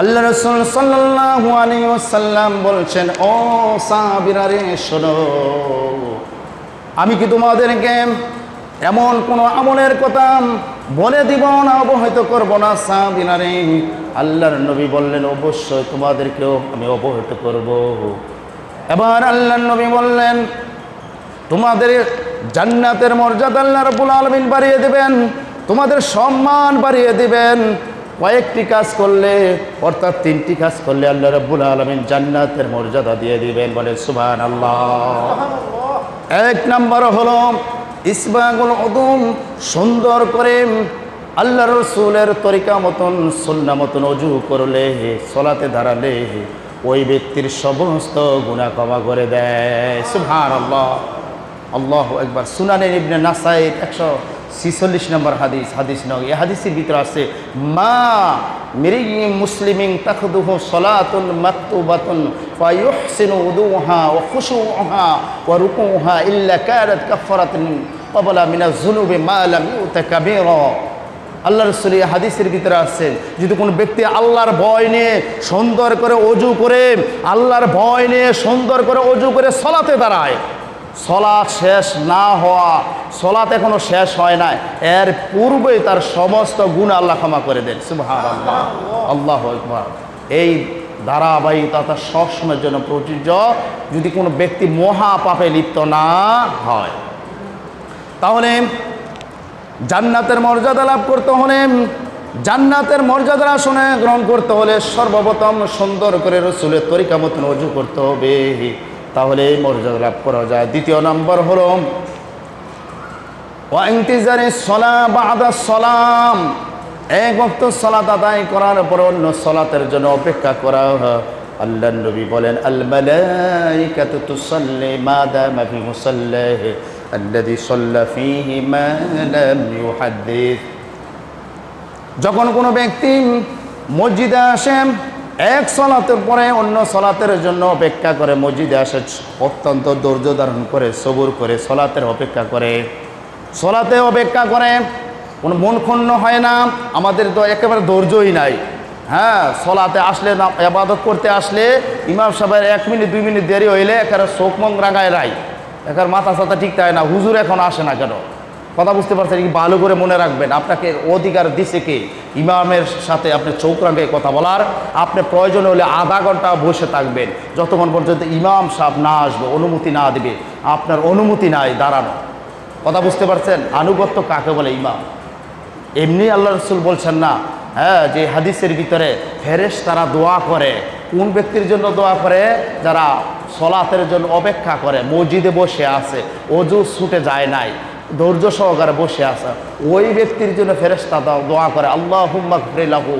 আল্লাহ রসুল সাল্লাল্লাহু আলাইহি ওয়াসাল্লাম বলছেন, ও সাহাবীরা রে, শোনো। আমি কি তোমাদেরকে এমন কোন আমলের কথা বলে দিব না, অবহিত করব না, সাহাবীরা রে? আল্লাহর নবী বললেন, অবশ্যই তোমাদেরকেও আমি অবহিত করব। এবার আল্লাহর নবী বললেন, তোমাদের জান্নাতের মর্যাদা আল্লাহ রাব্বুল আলামিন বাড়িয়ে দেবেন, তোমাদের সম্মান বাড়িয়ে দিবেন কয়েকটি কাজ করলে অর্থাৎ তিনটি কাজ করলে আল্লাহ রাব্বুল আলামিন জান্নাতের মর্যাদা দিয়ে দিবেন বলে সুভান আল্লাহ এক নম্বর হলো ইসবাগুল উদুম সুন্দর করে আল্লাহ রসুলের তরিকা মতন সন্না মতন অজু করলে সলাতে দাঁড়ালে ওই ব্যক্তির সমস্ত গুণা ক্ষমা করে দেয়। সুভান আল্লাহ আল্লাহ একবার সুনানের ইবনে নাসাইদ একশো ছিচল্লিশ নম্বর হাদিস হাদিস নয়। এই হাদিসের ভিতরে আছে, মা মিরি মুসলিমিং তাখদুহ সলাতুন মাকতুবাতুন ফায়ুহসিনু উদুহা ওয়া খুশুহা ওয়া রুকুহা ইল্লা কারাত কাফারাতুন ক্বাবলা মিনাজ যুনুবি মা লাম ইউতা আল্লাহ রসুল হাদিসের ভিতরে আসছেন যদি কোনো ব্যক্তি আল্লাহর ভয় নিয়ে সুন্দর করে অজু করে, আল্লাহর ভয় নিয়ে সুন্দর করে অজু করে সলাতে দাঁড়ায় সলাৎ শেষ না হওয়া, সলাৎ এখনও শেষ হয় না এর পূর্বেই তার সমস্ত গুণ আল্লাহ ক্ষমা করে দেন। আল্লাহ এই ধারাবাহিকতা সবসময়ের জন্য প্রযোজ্য। যদি কোনো ব্যক্তি মহা পাপে লিপ্ত না হয়, তাহলে জান্নাতের মর্যাদা লাভ করতে হলে, জান্নাতের মর্যাদা আসনে গ্রহণ করতে হলে সর্বপ্রথম সুন্দর করে রসুলের তরিকা মতন অজু করতে হবে। তাহলে এই মর্যাদা লাভ করা যায়। দ্বিতীয় নম্বর হলো সলাম। এক বক্ত সলাত আদায় করার পর অন্য সলাতের জন্য অপেক্ষা করা আল্লাহ নবী বলেন, আল মালাইকাতু তুসাল্লি মা দামা ফি মুসাল্লাহি আল্লাযী সাল্লা ফীহি মা লাম ইউহাদ্দিস। যখন কোনো ব্যক্তি মসজিদে আসে এক সলাতের পরে অন্য সলাতের জন্য অপেক্ষা করে মসজিদে আসে, অত্যন্ত ধৈর্য ধারণ করে, সবুর করে সলাতের অপেক্ষা করে। সলাতে অপেক্ষা করে, কোনো মন ক্ষুণ্ণ হয় না, আমাদের তো একেবারে ধৈর্যই নাই। হ্যাঁ সলাতে আসলে না আবাদত করতে আসলে ইমাম সাহেবের এক মিনিট, দুই মিনিট দেরি হইলে একেবারে মন রাগায় রাই একার মাথা সাথা ঠিক থাকে না, হুজুর এখন আসে না কেন? কথা বুঝতে পারছেন ভালো করে মনে রাখবেন। আপনাকে অধিকার দিছে কে? ইমামের সাথে আপনি চৌক রাগে কথা বলার। আপনি প্রয়োজন হলে আধা ঘণ্টা বসে থাকবেন। যতক্ষণ পর্যন্ত ইমাম সাহেব না আসবে, অনুমতি না দিবে, আপনার অনুমতি নাই দাঁড়ানো। কথা বুঝতে পারছেন? আনুগত্য কাকে বলে ইমাম? এমনি আল্লাহ রসুল বলছেন না হ্যাঁ যে হাদিসের ভিতরে ফেরেশ তারা দোয়া করে। কোন ব্যক্তির জন্য দোয়া করে? যারা সলাতের জন্য অপেক্ষা করে। মসজিদে বসে আছে, অজু ছুটে যায় নাই। ধৈর্য সহকারে বসে আসা ওই ব্যক্তির জন্য ফেরেস্তা দাও, দোয়া করে আল্লাহ হুম্মা লাহু।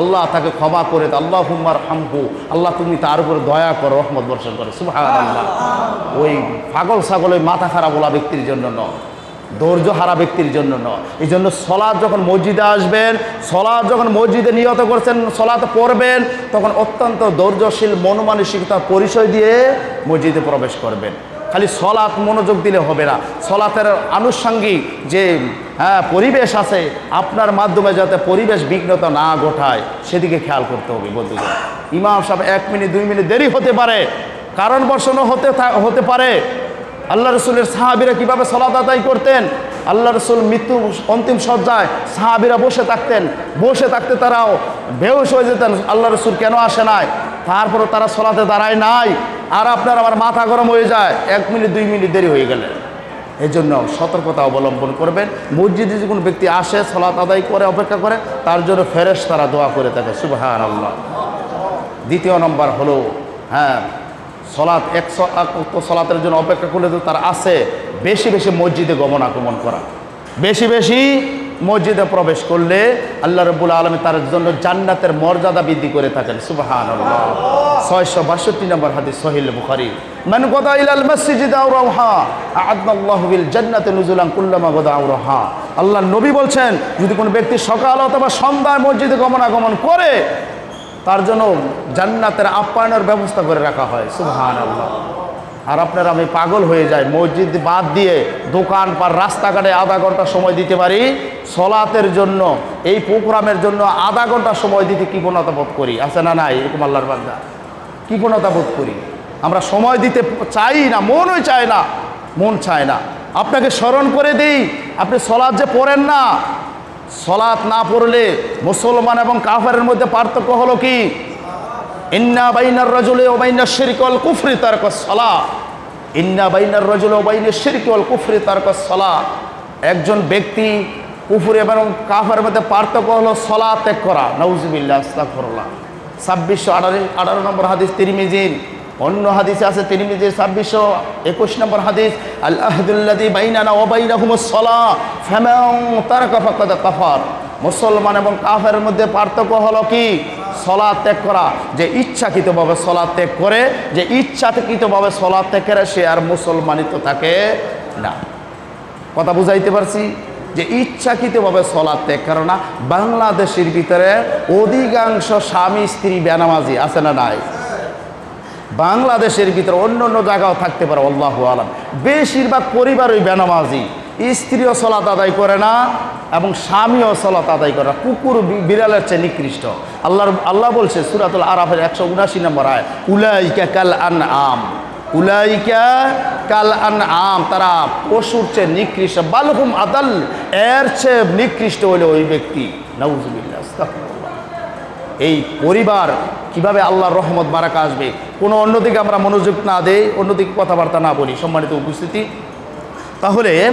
আল্লাহ তাকে ক্ষমা করে আল্লাহ হুম্মার হামহু আল্লাহ তুমি তার উপরে দয়া করো, রহমত বর্ষণ করো সুভাগ আল্লাহ ওই পাগল ওই মাথা খারাপ ওলা ব্যক্তির জন্য নয়, ধৈর্য হারা ব্যক্তির জন্য নয়। এই জন্য সলাদ যখন মসজিদে আসবেন সলাদ যখন মসজিদে নিহত করছেন সলাদ পড়বেন, তখন অত্যন্ত ধৈর্যশীল, মনমানসিকতার পরিচয় দিয়ে মসজিদে প্রবেশ করবেন। খালি সলাৎ মনোযোগ দিলে হবে না। সলাতের আনুষঙ্গিক যে হ্যাঁ পরিবেশ আছে, আপনার মাধ্যমে যাতে পরিবেশ বিঘ্নতা না ঘটায়, সেদিকে খেয়াল করতে হবে বন্ধুদের ইমাম সাহেব এক মিনিট, দুই মিনিট দেরি হতে পারে, কারণ বর্ষণও হতে হতে পারে। আল্লাহ রসুলের সাহাবিরা কীভাবে সলাত আদায় করতেন? আল্লাহ রসুল মৃত্যু অন্তিম সজ্জায় সাহাবিরা বসে থাকতেন, বসে থাকতে তারাও বেহুশ হয়ে যেতেন, আল্লাহ রসুল কেন আসে নাই? তারপরে তারা সলাতে দাঁড়ায় নাই। আর আপনার আমার মাথা গরম হয়ে যায়। এক মিনিট, দুই মিনিট দেরি হয়ে গেলে। এই জন্য সতর্কতা অবলম্বন করবেন। মসজিদে যে কোনো ব্যক্তি আসে, সলাত আদায় করে, অপেক্ষা করে, তার জন্য ফেরেশ তারা দোয়া করে থাকে। সুবাহান আল্লাহ দ্বিতীয় নম্বর হলো হ্যাঁ সলাৎ এক সলাতের জন্য অপেক্ষা করলে তো তার আছে। বেশি বেশি মসজিদে গমনাগমন করা। বেশি বেশি মসজিদে প্রবেশ করলে আল্লাহ রব্বুল আলমী তার জন্য জান্নাতের মর্যাদা বৃদ্ধি করে থাকেন। সুবাহান ছয়শো বাষট্টি নম্বর হাদিস সহিল বুখারি। মান গদা ইলাল মসজিদ আউরাহা আদনাল্লাহু বিল জান্নাতে নুজুলান কুল্লামা গদা আউরাহা আল্লাহ নবী বলছেন, যদি কোনো ব্যক্তি সকাল অথবা সন্ধ্যায় মসজিদে গমনাগমন করে, তার জন্য জান্নাতের আপ্যায়নের ব্যবস্থা করে রাখা হয়। সুবহান আল্লাহ আর আপনার আমি পাগল হয়ে যাই। মসজিদ বাদ দিয়ে দোকান পার রাস্তাঘাটে আধা ঘণ্টা সময় দিতে পারি। সলাতের জন্য, এই প্রোগ্রামের জন্য আধা ঘণ্টা সময় দিতে কৃপণতা বোধ করি? আছে না নাই? এরকম আল্লাহর বান্দা। কৃপণতা বোধ করি? আমরা সময় দিতে চাই না, মনই চায় না, মন চায় না। আপনাকে স্মরণ করে দিই, আপনি সলাৎ যে পড়েন না, সলাৎ না পড়লে মুসলমান এবং কাফারের মধ্যে পার্থক্য হলো কি? ইন্না বাইনার রজলে ও বাইনার শিরকল কুফরি তারক সলা ইন্না বাইনার রজলে বাইনের শিরকল কুফরি তারক সলা। একজন ব্যক্তি কুফুর এবং কাফের মধ্যে পার্থক্য হলো সলা ত্যাগ করা। নউজবিল্লা আস্তাফরুল্লাহ ছাব্বিশশো আঠারো আঠারো নম্বর হাদিস তিরিমিজির অন্য হাদিসে আছে তিরিমিজির ছাব্বিশশো একুশ নম্বর হাদিস আল্লাহদুল্লাদি বাইনানা ও বাইনাহুম সলা ফেমাউ তারকা ফাকাদ কাফার। মুসলমান এবং কাফের মধ্যে পার্থক্য হলো কি? সলা ত্যাগ করা, যে ইচ্ছাকৃতভাবে সলা ত্যাগ করে, যে ইচ্ছাকৃতভাবে সলা ত্যাগ করে সে আর মুসলমানিত থাকে না। কথা বুঝাইতে পারছি? যে ইচ্ছাকৃতভাবে সলাদ ত্যাগ করে না, বাংলাদেশের ভিতরে অধিকাংশ স্বামী, স্ত্রী, বেনামাজি আছে না নাই? বাংলাদেশের ভিতরে অন্য অন্য জায়গাও থাকতে পারে, আল্লাহ আলম। বেশিরভাগ পরিবারই বেনামাজি। স্ত্রীও সলাত আদায় করে না এবং স্বামীও সলাত আদায় করে না। কুকুর বিড়ালের চেয়ে নিকৃষ্ট। আল্লাহর আল্লাহ বলছে, সুরাতুল আরাফের একশো উনাশি নম্বর আয় উলাইকা কাল আন আম উলাইকা কাল আন আম তারা পশুর চেয়ে নিকৃষ্ট, বালহুম আদাল, এর চেয়ে নিকৃষ্ট হইলে ওই ব্যক্তি। এই পরিবার কীভাবে আল্লাহর রহমত, বারাকা আসবে? কোনো অন্যদিকে আমরা মনোযোগ না দেই, অন্যদিকে কথাবার্তা না বলি। সম্মানিত উপস্থিতি। তাহলে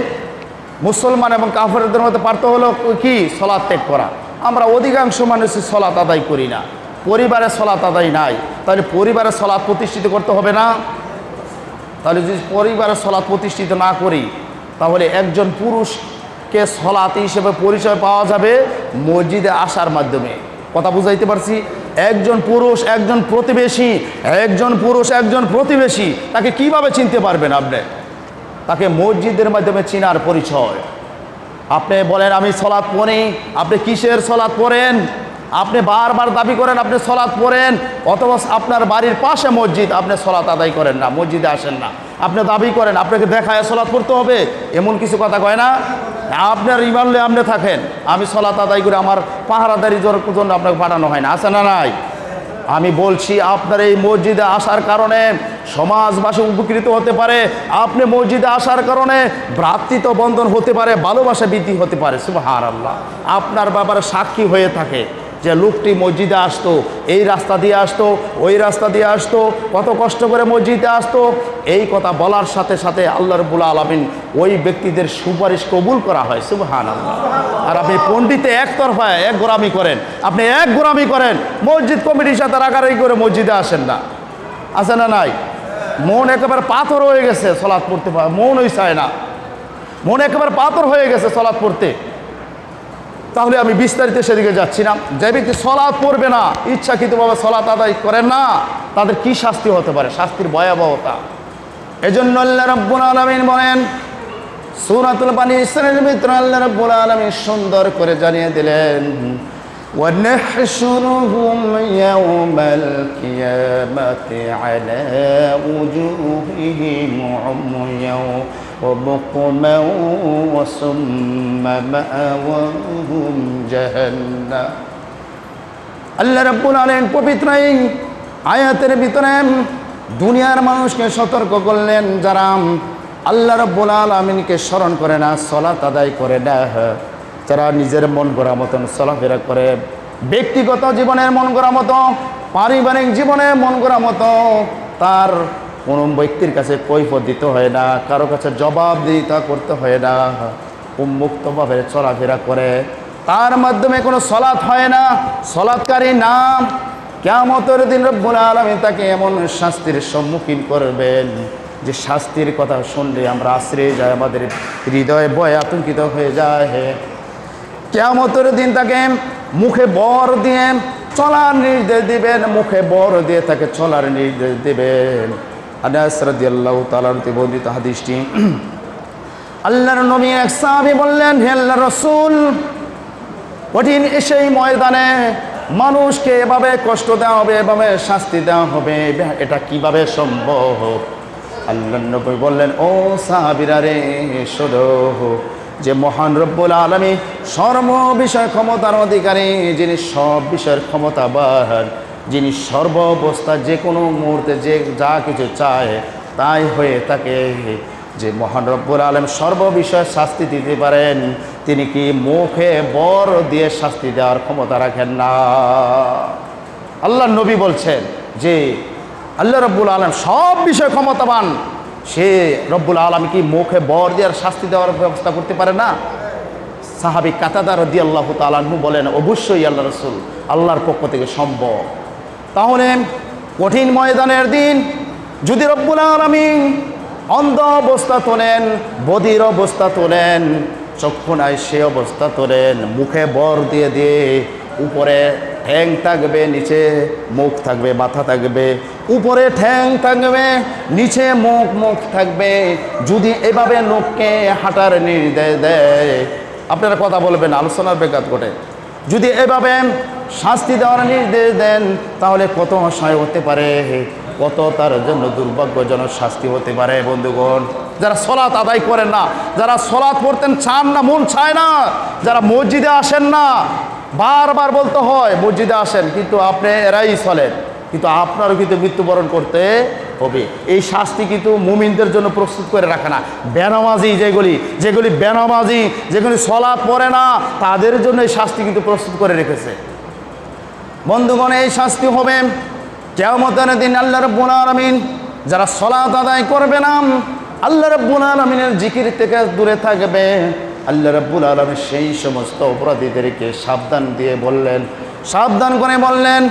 মুসলমান এবং কাফেরদের মধ্যে পার্থক্য হলো কি? সলাৎ ত্যাগ করা। আমরা অধিকাংশ মানুষই সলাৎ আদায় করি না। পরিবারে সলাৎ আদায় নাই। তাহলে পরিবারে সলাৎ প্রতিষ্ঠিত করতে হবে না? তাহলে যদি পরিবারে সলাৎ প্রতিষ্ঠিত না করি, তাহলে একজন পুরুষকে সলাৎ হিসেবে পরিচয় পাওয়া যাবে মসজিদে আসার মাধ্যমে। কথা বুঝাইতে পারছি? একজন পুরুষ একজন প্রতিবেশী, একজন পুরুষ একজন প্রতিবেশী, তাকে কীভাবে চিনতে পারবেন আপনি? তাকে মসজিদের মাধ্যমে চিনার পরিচয়। আপনি বলেন, আমি সলাৎ পড়ি। আপনি কিসের সলাৎ পড়েন? আপনি বারবার দাবি করেন, আপনি সলাৎ পড়েন। অথবা আপনার বাড়ির পাশে মসজিদ, আপনি সলাৎ আদায় করেন না, মসজিদে আসেন না। আপনি দাবি করেন, আপনাকে দেখায় সলাৎ পড়তে হবে? এমন কিছু কথা কয় না? আপনার ইমানলে আপনি থাকেন, আমি সলাৎ আদায় করে, আমার পাহারাদারি জন্য আপনাকে পাঠানো হয় না। আছে না নাই? আমি বলছি, আপনার এই মসজিদে আসার কারণে সমাজবাসী উপকৃত হতে পারে, আপনি মসজিদে আসার কারণে ভ্রাতৃত্ব বন্ধন হতে পারে, ভালোবাসা বৃদ্ধি হতে পারে শুভ হার আল্লাহ আপনার ব্যাপারে সাক্ষী হয়ে থাকে। যে লোকটি মসজিদে আসতো, এই রাস্তা দিয়ে আসতো, ওই রাস্তা দিয়ে আসতো, কত কষ্ট করে মসজিদে আসতো। এই কথা বলার সাথে সাথে আল্লাহ রবুল আলমিন ওই ব্যক্তিদের সুপারিশ কবুল করা হয়। সুবহান আর আপনি পণ্ডিতে একতরফায় এক গোরামি করেন, আপনি এক গোরামি করেন, মসজিদ কমিটির সাথে রাগারাগি করে মসজিদে আসেন না। আসে না নাই? মন একেবারে পাথর হয়ে গেছে সলাৎ পড়তে পারে মনই চায় না। মন একেবারে পাথর হয়ে গেছে সলাৎ পড়তে। তাহলে আমি বিস্তারিত সেদিকে যাচ্ছি না যে ব্যক্তি সলাৎ পড়বে না ইচ্ছাকৃতভাবে সলাৎ আদায় করেন না তাদের কি শাস্তি হতে পারে শাস্তির ভয়াবহতা এজন্য আল্লাহ রব্বুল আলমিন বলেন সুরাতুল বানি ইসরায়েলের ভিতরে আল্লাহ রব্বুল আলমিন সুন্দর করে জানিয়ে দিলেন ونحشرهم يوم القيامة على وجوههم عميا وبقما وصم مأواهم جهنم আল্লাহ রাব্বুল আলামিন পবিত্র এই আয়াতের ভিতরে দুনিয়ার মানুষকে সতর্ক করলেন যারা আল্লাহ রাব্বুল আলামিনকে স্মরণ করে না সলাত আদায় করে না যারা নিজের মন গড়া মতন চলাফেরা করে ব্যক্তিগত জীবনের মন গড়া মতো পারিবারিক জীবনে মন গড়া মতো তার কোনো ব্যক্তির কাছে কৈফত দিতে হয় না, কারও কাছে জবাব জবাবদিহিতা করতে হয় না উন্মুক্তভাবে চলাফেরা করে। তার মাধ্যমে কোনো সলাৎ হয় না, সলাৎকারী নাম কেমতের দিন রব্বুল আলমী তাকে এমন শাস্তির সম্মুখীন করবেন, যে শাস্তির কথা শুনলে আমরা আশ্রয়ে যাই, আমাদের হৃদয় ভয় আতঙ্কিত হয়ে যায়। কেমতের দিন তাকে মুখে বর দিয়ে চলার নির্দেশ দিবেন, মুখে বর দিয়ে তাকে চলার নির্দেশ দিবেন। আনাস রাদিয়াল্লাহু তাআলার বর্ণিত হাদিসটি। আল্লাহর নবী এক সাহাবী বললেন, হে আল্লাহর রাসূল, কঠিন সেই ময়দানে মানুষকে এভাবে কষ্ট দেওয়া হবে, এভাবে শাস্তি দেওয়া হবে, এটা কীভাবে সম্ভব? আল্লাহ নবী বললেন, ও সাহাবিরা রে, শোনো, যে মহান রব্বুল আলমী সর্ব বিষয় ক্ষমতার অধিকারী, যিনি সব বিষয়ের ক্ষমতাবান যিনি সর্ব অবস্থা, যে কোনো মুহূর্তে, যে যা কিছু চায়, তাই হয়ে তাকে যে মহান রব্বুল আলম সর্ব বিষয়ে শাস্তি দিতে পারেন, তিনি কি মুখে বর দিয়ে শাস্তি দেওয়ার ক্ষমতা রাখেন না? আল্লাহ নবী বলছেন যে, আল্লাহ রব্বুল আলম সব বিষয়ে ক্ষমতাবান, সে রব্বুল আলম কি মুখে বর দেওয়ার শাস্তি দেওয়ার ব্যবস্থা করতে পারে না? সাহাবি কাতাদার দি আল্লাহ তালু বলেন, অবশ্যই আল্লাহ রসুল, আল্লাহর পক্ষ থেকে সম্ভব। তাহলে কঠিন ময়দানের দিন যদি রব্বুল আলমিন অন্ধ অবস্থা তোলেন, বদির অবস্থা তোলেন, চক্ষু নাই সে অবস্থা তোলেন, মুখে বর দিয়ে দিয়ে উপরে ঠ্যাং থাকবে, নিচে মুখ থাকবে, মাথা থাকবে, উপরে ঠ্যাং থাকবে, নিচে মুখ মুখ থাকবে, যদি এভাবে লোককে হাঁটার নির্দেশ দেয়, আপনারা কথা বলবেন আলোচনার বেকাত ঘটে। যদি এভাবে শাস্তি দেওয়ার নির্দেশ দেন, তাহলে কত অসহায় হতে পারে? কত তার জন্য দুর্ভাগ্যজনক শাস্তি হতে পারে, বন্ধুগণ? যারা সলাৎ আদায় করেন না, যারা সলাৎ পড়তেন চান না, মন চায় না, যারা মসজিদে আসেন না, বারবার বলতে হয়, মসজিদে আসেন, কিন্তু আপনি এরাই চলেন কিন্তু আপনারও কিন্তু মৃত্যুবরণ করতে হবে। এই শাস্তি কিন্তু মুমিনদের জন্য প্রস্তুত করে রাখে না। বেনামাজি যেগুলি যেগুলি বেনামাজি, যেগুলি সলাৎ পড়ে না, তাদের জন্য এই শাস্তি কিন্তু প্রস্তুত করে রেখেছে। বন্ধুগণ, এই শাস্তি হবে কেমতের দিন আল্লাহ রব্বুল আলমিন। যারা সলাত আদায় করবে না, আল্লাহ রব্বুল আলমিনের জিকির থেকে দূরে থাকবে। আল্লাহ রব্বুল আলমী সেই সমস্ত অপরাধীদেরকে সাবধান দিয়ে বললেন, সাবধান করে বললেন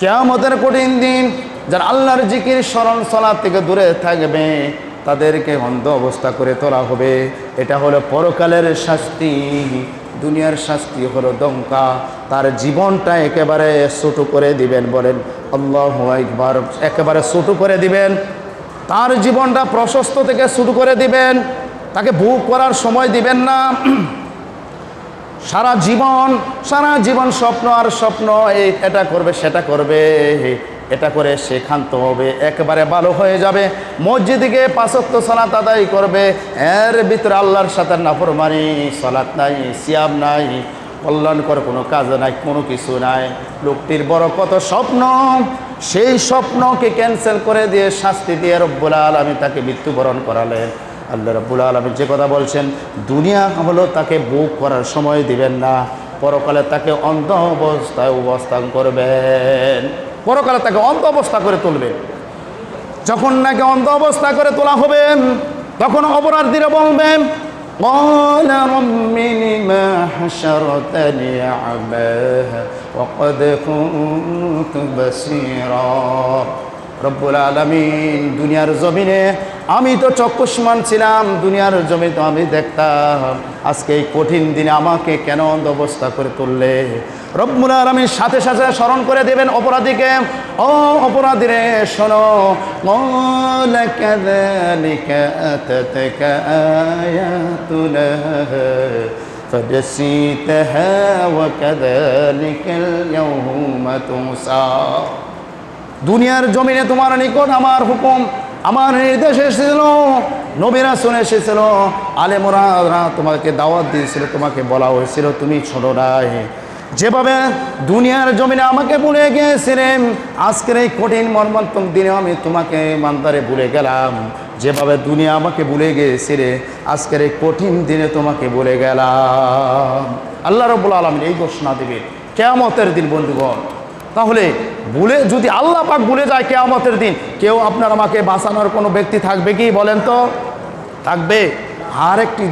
কেয়ামতের কঠিন দিন যারা আল্লাহর জিকির, স্মরণ সলাদ থেকে দূরে থাকবে, তাদেরকে অন্ধ অবস্থা করে তোলা হবে। এটা হলো পরকালের শাস্তি। দুনিয়ার শাস্তি হলো দমকা। তার জীবনটা একেবারে ছোটো করে দিবেন বলেন, আল্লাহ একবার একেবারে ছোটো করে দিবেন। তার জীবনটা প্রশস্ত থেকে শুরু করে দিবেন। তাকে বুক করার সময় দিবেন না। সারা জীবন সারা জীবন স্বপ্ন আর স্বপ্ন, এই এটা করবে, সেটা করবে। এটা করে সে ক্ষান্ত হবে একেবারে ভালো হয়ে যাবে। মসজিদে গিয়ে পাঁচত্ব সালাত আদায় করবে। এর ভিতরে আল্লাহর সাথে নাফরমানি, সালাত নাই, সিয়াম নাই, কল্যাণকর কোনো কাজ নাই, কোনো কিছু নাই। লোকটির বড় কত স্বপ্ন? সেই স্বপ্নকে ক্যান্সেল করে দিয়ে শাস্তি দিয়ে রব্বুল আলমী তাকে মৃত্যুবরণ করালেন। আল্লাহ রব্বুল আলমী যে কথা বলছেন, দুনিয়া হলো তাকে বুক করার সময় দিবেন না, পরকালে তাকে অন্ধ অবস্থায় অবস্থান করবেন। পরকালে তাকে অন্ধ অবস্থা করে তুলবেন যখন নাকি অন্ধ অবস্থা করে তোলা হবে তখন অপরাধীরা বলবেন قال رب لما حشرتني أعمى وقد كنت بصيرا রব্বুল আলমিন দুনিয়ার জমিনে আমি তো চক্ষুষ্মান ছিলাম দুনিয়ার জমি তো আমি দেখতাম আজকে এই কঠিন দিনে আমাকে কেন অন্ধ অবস্থা করে তুললে রব্বুল আলমীর সাথে সাথে স্মরণ করে দেবেন অপরাধীকে ও অপরাধীরে শোনো قال كذلك أتتك آياتنا فنسيتها وكذلك اليوم تنسى দুনিয়ার জমিনে তোমার নিকট আমার হুকুম আমার নির্দেশ এসেছিল, নবীরা শুনে এসেছিল। আলেমরা তোমাকে দাওয়াত দিয়েছিল, তোমাকে বলা হয়েছিল, তুমি ছোট নাই। যেভাবে দুনিয়ার জমিনে আমাকে ভুলে গিয়েছিলেন, আজকের এই কঠিন মর্মান্তক দিনে আমি তোমাকে মান্দারে ভুলে গেলাম। যেভাবে দুনিয়া আমাকে ভুলে গিয়েছিলে, আজকের এই কঠিন দিনে তোমাকে ভুলে গেলাম। আল্লাহ রব্বুল আলমিন এই ঘোষণা দেবে কেয়ামতের দিন, বন্ধুগণ তাহলে ভুলে, যদি আল্লাহ পাক ভুলে যায় কেয়ামতের দিন, কেউ আপনার আমাকে বাঁচানোর কোনো ব্যক্তি থাকবে কি বলেন তো? থাকবে। আরেকটি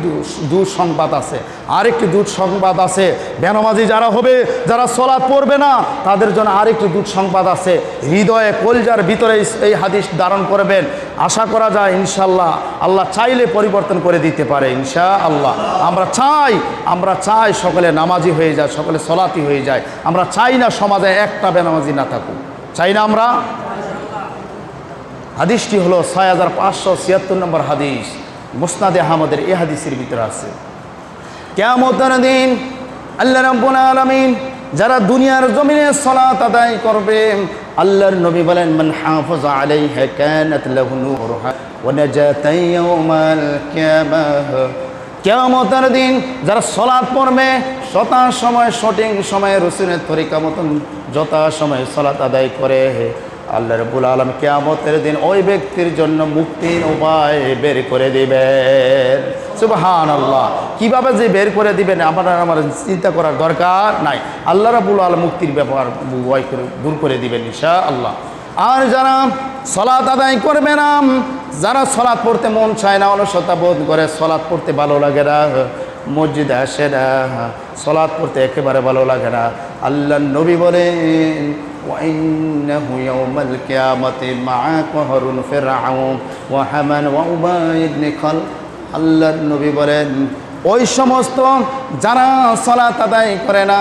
দুঃসংবাদ আছে। আরেকটি দুঃসংবাদ আছে। বেনামাজি যারা হবে, যারা সলাৎ পড়বে না, তাদের জন্য আরেকটি দুঃসংবাদ আছে। হৃদয়ে কলজার ভিতরে এই হাদিস ধারণ করবেন। আশা করা যায় ইনশাল্লাহ আল্লাহ চাইলে পরিবর্তন করে দিতে পারে ইনশা আল্লাহ আমরা চাই আমরা চাই সকলে নামাজি হয়ে যায়, সকলে সলাতি হয়ে যায়। আমরা চাই না সমাজে একটা বেনামাজি না থাকুক। চাই না আমরা? হাদিসটি হলো ছয় হাজার পাঁচশো ছিয়াত্তর নম্বর হাদিস। মুসনাদে আহমদের এ হাদিসের ভিতরে আছে। কেমতের দিন আল্লাহ রাব্বুল আলামিন যারা দুনিয়ার জমিনে সালাত আদায় করবে, আল্লাহর নবী বলেন, মান হাফাজ আলাইহা কানাত লাহু নূরুহা ওয়া নাজাতান ইয়াউমাল কিয়ামাহ। কেয়ামতের দিন যারা সলাৎ পড়বে শতা সময় সঠিক সময়ে রসুনের তরিকা মতন, যথা সময় সলাৎ আদায় করে। আল্লাহ রবুল আলম কেয়ামতের দিন ওই ব্যক্তির জন্য মুক্তির উপায় বের করে দিবেন। সুবাহান আল্লাহ কীভাবে যে বের করে দিবেন আমার আমার চিন্তা করার দরকার নাই। আল্লাহ রাবুল আলম মুক্তির ব্যাপার উপায় করে দূর করে দিবেন ইশা আল্লাহ আর যারা সলাৎ আদায় করবে না, যারা সলাৎ পড়তে মন চায় না, অলসতা বোধ করে সলাৎ পড়তে ভালো লাগে না, মসজিদে আসে না সলাৎ পড়তে একেবারে ভালো লাগে না। আল্লাহ নবী বলেন وإنه يوم القيامة مع قهر فرعون وحمن وأبي بن خلف আল্লাহর নবী বলেন ওই সমস্ত যারা সলাৎ আদায় করে না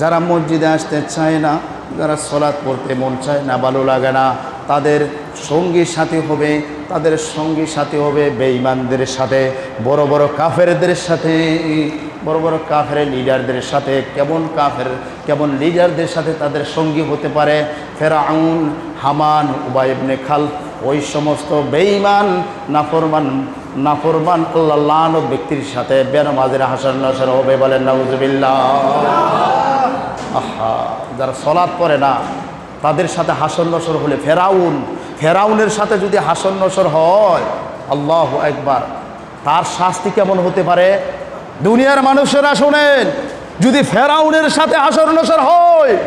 যারা মসজিদে আসতে চায় না যারা সলাৎ পড়তে মন চায় না ভালো লাগে না তাদের সঙ্গী সাথী হবে, তাদের সঙ্গী সাথী হবে বেঈমানদের সাথে, বড় বড় কাফেরদের সাথে, বড় বড় কাফের লিডারদের সাথে, কেমন কাফের, কেমন লিডারদের সাথে তাদের সঙ্গী হতে পারে? ফেরাউন, হামান উবাইবনে খাল ওই সমস্ত বেঈমান, নাফরমান নাফরমান আল্লাহ ব্যক্তির সাথে বেনমাজের হাসান নাসার হবে বলেন, নাউজুবিল্লাহ। আহা, যারা সলাৎ করে না তাদের সাথে হাসন নসর হলে ফেরাউন, ফেরাউনের সাথে যদি হাসন নসর হয়, আল্লাহ একবার তার শাস্তি কেমন হতে পারে? দুনিয়ার মানুষেরা শোনেন, যদি ফেরাউনের সাথে হাসর নসর হয়,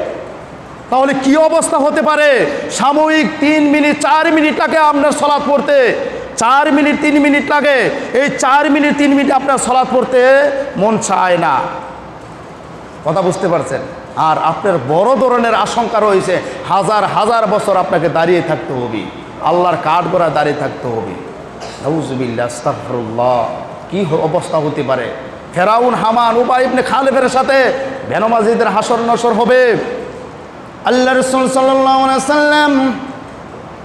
তাহলে কি অবস্থা হতে পারে? সাময়িক তিন মিনিট, চার মিনিট লাগে আপনার সলাৎ পড়তে। চার মিনিট, তিন মিনিট লাগে। এই চার মিনিট, তিন মিনিট আপনার সলাৎ পড়তে মন চায় না। কথা বুঝতে পারছেন? আর আপনার বড় ধরনের আশঙ্কা রয়েছে, হাজার হাজার বছর আপনাকে দাঁড়িয়ে থাকতে হবে। আল্লাহর কাঠ গোড়া দাঁড়িয়ে থাকতে হবে। কি অবস্থা হতে পারে? ফেরাউন, হামান ইবনে খালেফের সাথে বেনমাজিদের হাসর নসর হবে। আল্লাহ রসুল সাল্লাম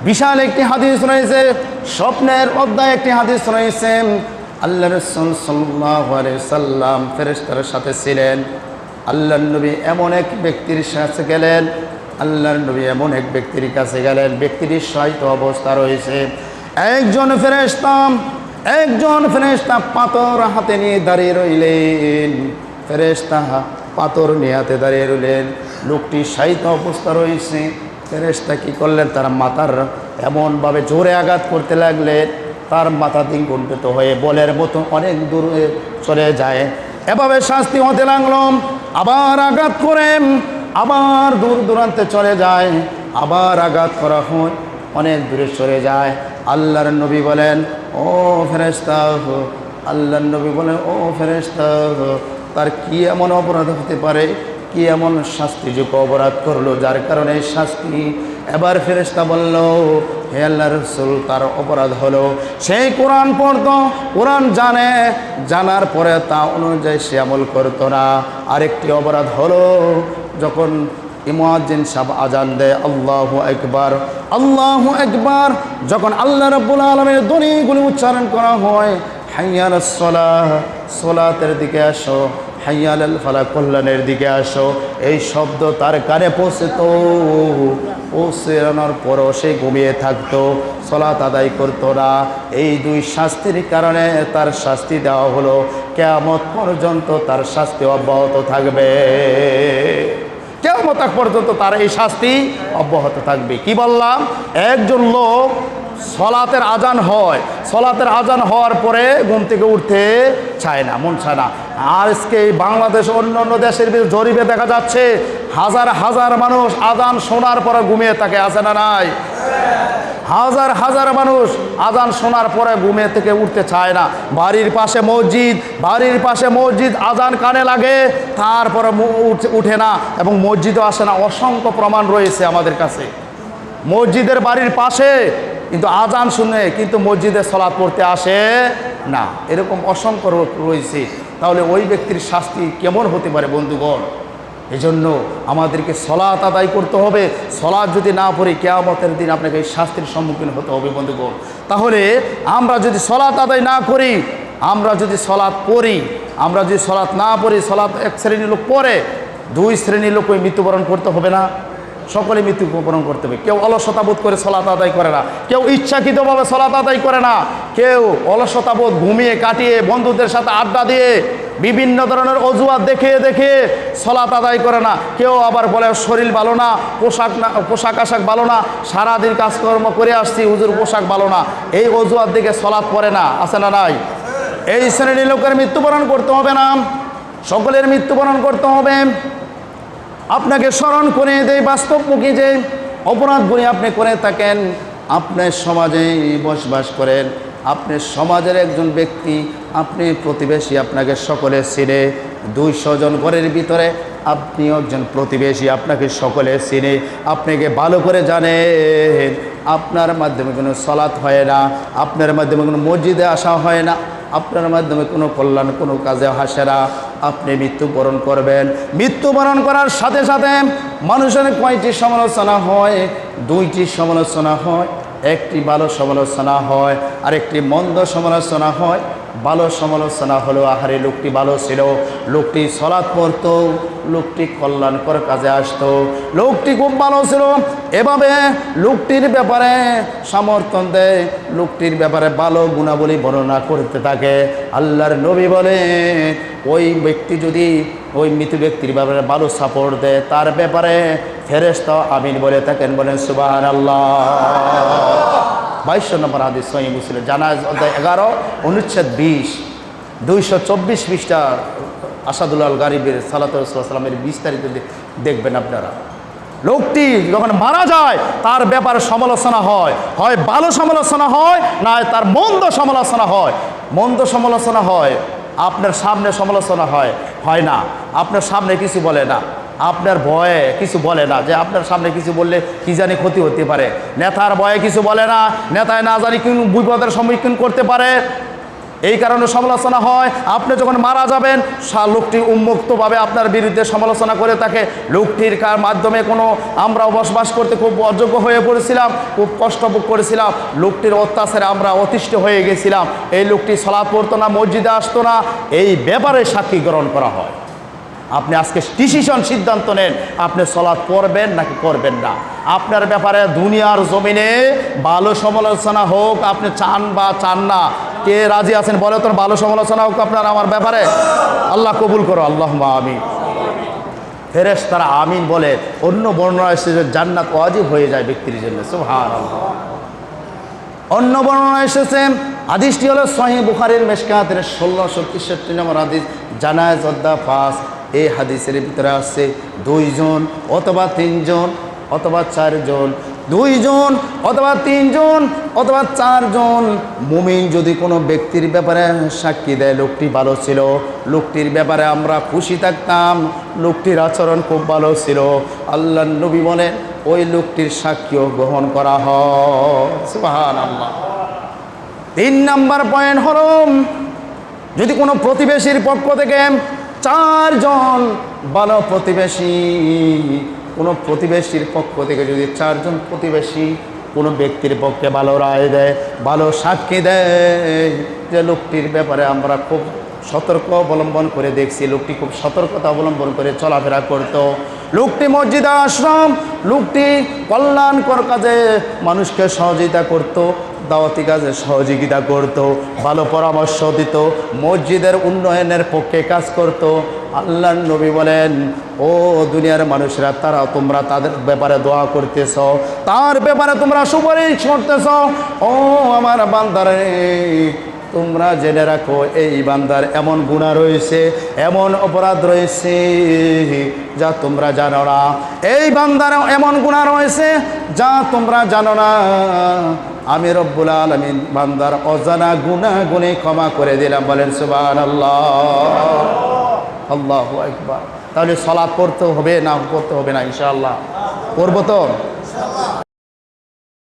বিশাল একটি হাদিস রয়েছে, স্বপ্নের অধ্যায় একটি হাদিস রয়েছে। আল্লাহ রসুল সাল্লাম ফেরেস্তার সাথে ছিলেন। আল্লাহ নবী এমন এক ব্যক্তির কাছে গেলেন, আল্লাহর নবী এমন এক ব্যক্তির কাছে গেলেন ব্যক্তিটির সাহিত্য অবস্থা রয়েছে। একজন ফেরেস্তাম একজন ফেরেস্তা পাথর হাতে নিয়ে দাঁড়িয়ে রইলেন। ফেরেস্তা পাথর নিয়ে হাতে দাঁড়িয়ে রইলেন। লোকটি সাহিত্য অবস্থা রয়েছে। ফেরেস্তা কি করলেন? তার মাথার এমনভাবে জোরে আঘাত করতে লাগলেন। তার মাথা দিন কুণ্ঠিত হয়ে বলের মতো অনেক দূরে চলে যায়। এভাবে শাস্তি হতে লাগল। আবার আঘাত করেন, আবার দূর দূরান্তে চলে যায়, আবার আঘাত করা হয়, অনেক দূরে চলে যায়। আল্লাহর নবী বলেন, ও ফেরেস্তা আল্লাহর নবী বলেন, ও ফেরেস্তা তার কি এমন অপরাধ হতে পারে? কি এমন শাস্তিযোগ্য অপরাধ করল? যার কারণে শাস্তি? এবার ফেরেস্তা বলল হে আল্লাহ রসুল, তার অপরাধ হলো, সেই কোরআন পড়তো, কোরআন জানে, জানার পরে তা অনুযায়ী সে আমল করতো না। আরেকটি অপরাধ হলো, যখন ইমাজিন সাহ আজান দেয়, আল্লাহ একবার আল্লাহ একবার যখন আল্লাহ রব্বুল আলমের দনিগুলি উচ্চারণ করা হয় হাইয়াল সলাহ সোলাতের দিকে আসো হাইয়াল ফালা কল্যাণের দিকে আসো। এই শব্দ তার কানে পৌঁছত। পৌঁছানোর পরও সে ঘুমিয়ে থাকতো। সলাত আদায় করতো না। এই দুই শাস্তির কারণে তার শাস্তি দেওয়া হলো। কেমত পর্যন্ত তার শাস্তি অব্যাহত থাকবে। কেমন পর্যন্ত তার এই শাস্তি অব্যাহত থাকবে। কি বললাম? একজন লোক সলাতের আজান হয়। সলাতের আজান হওয়ার পরে ঘুম থেকে উঠতে চায় না, মন চায় না। আজকে বাংলাদেশ অন্য অন্য দেশের জরিপে দেখা যাচ্ছে, হাজার হাজার মানুষ আজান শোনার পরে ঘুমিয়ে থাকে, আছে না নাই? হাজার হাজার মানুষ আজান শোনার পরে ঘুমে থেকে উঠতে চায় না। বাড়ির পাশে মসজিদ, বাড়ির পাশে মসজিদ, আজান কানে লাগে, তারপরে উঠে না এবং মসজিদও আসে না। অসংখ্য প্রমাণ রয়েছে আমাদের কাছে। মসজিদের বাড়ির পাশে কিন্তু আজান শুনে কিন্তু মসজিদে সলাৎ পড়তে আসে না। এরকম অসংখ্য রয়েছে। তাহলে ওই ব্যক্তির শাস্তি কেমন হতে পারে বন্ধুগণ? এজন্য আমাদেরকে সলাৎ আদায় করতে হবে। সলাৎ যদি না পড়ি কেয়ামতের দিন আপনাকে এই শাস্তির সম্মুখীন হতে হবে বন্ধুগণ। তাহলে আমরা যদি সলাৎ আদায় না করি, আমরা যদি সলাৎ পড়ি, আমরা যদি সলাৎ না পড়ি, সলাৎ এক শ্রেণির লোক পড়ে, দুই শ্রেণির লোক মৃত্যুবরণ করতে হবে না? সকলে মৃত্যুবরণ করতে হবে। কেউ অলসতা বোধ করে সলাত আদায় করে না। কেউ ইচ্ছাকৃতভাবে সলাত আদায় করে না। কেউ অলসতা বোধ ঘুমিয়ে কাটিয়ে বন্ধুদের সাথে আড্ডা দিয়ে বিভিন্ন ধরনের অজুহাত দেখে দেখে সলাত আদায় করে না। কেউ আবার বলে, শরীর ভালো না, পোশাক না, পোশাক আশাক ভালো না, সারাদিন কাজকর্ম করে আসছি, হুজুর পোশাক ভালো না। এই অজুহাত দেখে সলাৎ পড়ে না। আছে না নাই? এই শ্রেণির লোকের মৃত্যুবরণ করতে হবে না। সকলের মৃত্যুবরণ করতে হবে। আপনাকে স্মরণ করে দেয় বাস্তবমুখী যে অপরাধগুলি আপনি করে থাকেন আপনার সমাজে বসবাস করেন, আপনি সমাজের একজন ব্যক্তি, আপনি প্রতিবেশী আপনাকে সকলে চিনে, দুইশো জন ঘরের ভিতরে আপনিও একজন প্রতিবেশী আপনাকে সকলে চিনে, আপনাকে ভালো করে জানেন, আপনার মাধ্যমে কোনো সলাৎ হয় না, আপনার মাধ্যমে কোনো মসজিদে আসা হয় না, আপনার মাধ্যমে কোনো কল্যাণ কোনো কাজে হাসে না আপনি মৃত্যুবরণ করবেন। মৃত্যুবরণ করার সাথে সাথে মানুষের কয়টি সমালোচনা হয়? দুইটি সমালোচনা হয়, একটি ভালো সমালোচনা হয় আর একটি মন্দ সমালোচনা হয়। ভালো সমালোচনা হলো, আহারে লোকটি ভালো ছিল। লোকটি সলাৎ পড়তো, লোকটি কল্যাণকর কাজে আসতো। লোকটি খুব ভালো ছিল। এভাবে লোকটির ব্যাপারে সমর্থন দেয়, লোকটির ব্যাপারে ভালো গুণাবলী বর্ণনা করতে থাকে। আল্লাহর নবী বলে, ওই ব্যক্তি যদি ওই মৃত ব্যক্তির ব্যাপারে ভালো সাপোর্ট দেয়, তার ব্যাপারে ফেরেস্ত আমিন বলে থাকেন বলেন সুবাহ আল্লাহ বাইশশো নম্বর হাদিস সহি মুসলিম জানাজ, অধ্যায় এগারো, অনুচ্ছেদ বিশ, দুইশো চব্বিশ পৃষ্ঠা আসাদুল্লাহ গারিবের সালাতামের বিস্তারিত দেখবেন আপনারা। লোকটি যখন মারা যায়, তার ব্যাপারে সমালোচনা হয়। হয় ভালো সমালোচনা হয়, না তার মন্দ সমালোচনা হয়। মন্দ সমালোচনা হয়, আপনার সামনে সমালোচনা হয় হয় না। আপনার সামনে কিছু বলে না। আপনার ভয়ে কিছু বলে না, যে আপনার সামনে কিছু বললে কি জানি ক্ষতি হতে পারে। নেতার ভয়ে কিছু বলে না, নেতায় না জানি কোন বিপদের সম্মুখীন করতে পারে। এই কারণে সমালোচনা হয়, আপনি যখন মারা যাবেন লোকটি উন্মুক্তভাবে আপনার বিরুদ্ধে সমালোচনা করে থাকে লোকটির কার মাধ্যমে কোনো আমরা বসবাস করতে খুব অযোগ্য হয়ে পড়েছিলাম, খুব কষ্ট ভোগ করেছিলাম, লোকটির অত্যাচারে আমরা অতিষ্ঠ হয়ে গেছিলাম। এই লোকটি সলাপ পড়তো না মসজিদে আসতো না, এই ব্যাপারে সাক্ষী গ্রহণ করা হয়। আপনি আজকে ডিসিশন সিদ্ধান্ত নেন, আপনি সলাৎ করবেন নাকি করবেন না। আপনার ব্যাপারে দুনিয়ার জমিনে ভালো সমালোচনা হোক, আপনি চান বা চান না। কে রাজি আছেন বলে তোর ভালো সমালোচনা হোক আপনার আমার ব্যাপারে। আল্লাহ কবুল করো আল্লাহ আমি ফেরেস তারা আমিন বলে, অন্য বর্ণনা এসেছে যে জান্নাত ওয়াজিব হয়ে যায় ব্যক্তির জন্য অন্য বর্ণনা এসেছে হাদিসটি হলো সহি বুখারের মেশকাতের ষোলোশো তেষট্টি নম্বর হাদিস জানায় জদ্দা ফাস। এই হাদিসের ভিতরে আসছে দুইজন অথবা তিনজন অথবা চারজন, দুইজন অথবা তিনজন অথবা চারজন। মুমিন যদি কোনো ব্যক্তির ব্যাপারে সাক্ষী দেয়, লোকটি ভালো ছিল, লোকটির ব্যাপারে আমরা খুশি থাকতাম, লোকটির আচরণ খুব ভালো ছিল। আল্লাহ নবী বলেন, ওই লোকটির সাক্ষীও গ্রহণ করা হয়। আল্লাহ তিন নাম্বার পয়েন্ট হল, যদি কোনো প্রতিবেশীর পক্ষ থেকে চারজন ভালো প্রতিবেশী, কোনো প্রতিবেশীর পক্ষ থেকে যদি চারজন প্রতিবেশী কোনো ব্যক্তির পক্ষে ভালো রায় দেয়, ভালো সাক্ষী দেয়, যে লোকটির ব্যাপারে আমরা খুব সতর্ক অবলম্বন করে দেখছি, লোকটি খুব সতর্কতা অবলম্বন করে চলাফেরা করত লোকটি মসজিদে আশ্রম, লোকটি কল্যাণকর কাজে মানুষকে সহযোগিতা করত, দাওয়াতি কাজে সহযোগিতা করত, ভালো পরামর্শ দিত, মসজিদের উন্নয়নের পক্ষে কাজ করত। আল্লাহ নবী বলেন, ও দুনিয়ার মানুষরা, তারা তোমরা তাদের ব্যাপারে দোয়া করতেছ, তার ব্যাপারে তোমরা সুপারিশ করতেছ। ও আমার বান্দারে তোমরা জেনে রাখো, এই বান্দার এমন গুণা রয়েছে, এমন অপরাধ রয়েছে যা তোমরা জানো না। এই বান্দার এমন গুণা রয়েছে যা তোমরা জানো না। আমি রব্বুল আলমিন বান্দার অজানা গুণা গুণে ক্ষমা করে দিলাম, বলেন সুবান আল্লাহ আল্লাহ একবার তাহলে সলাপ করতে হবে না করতে হবে না, ইনশাআল্লাহ। করব তো?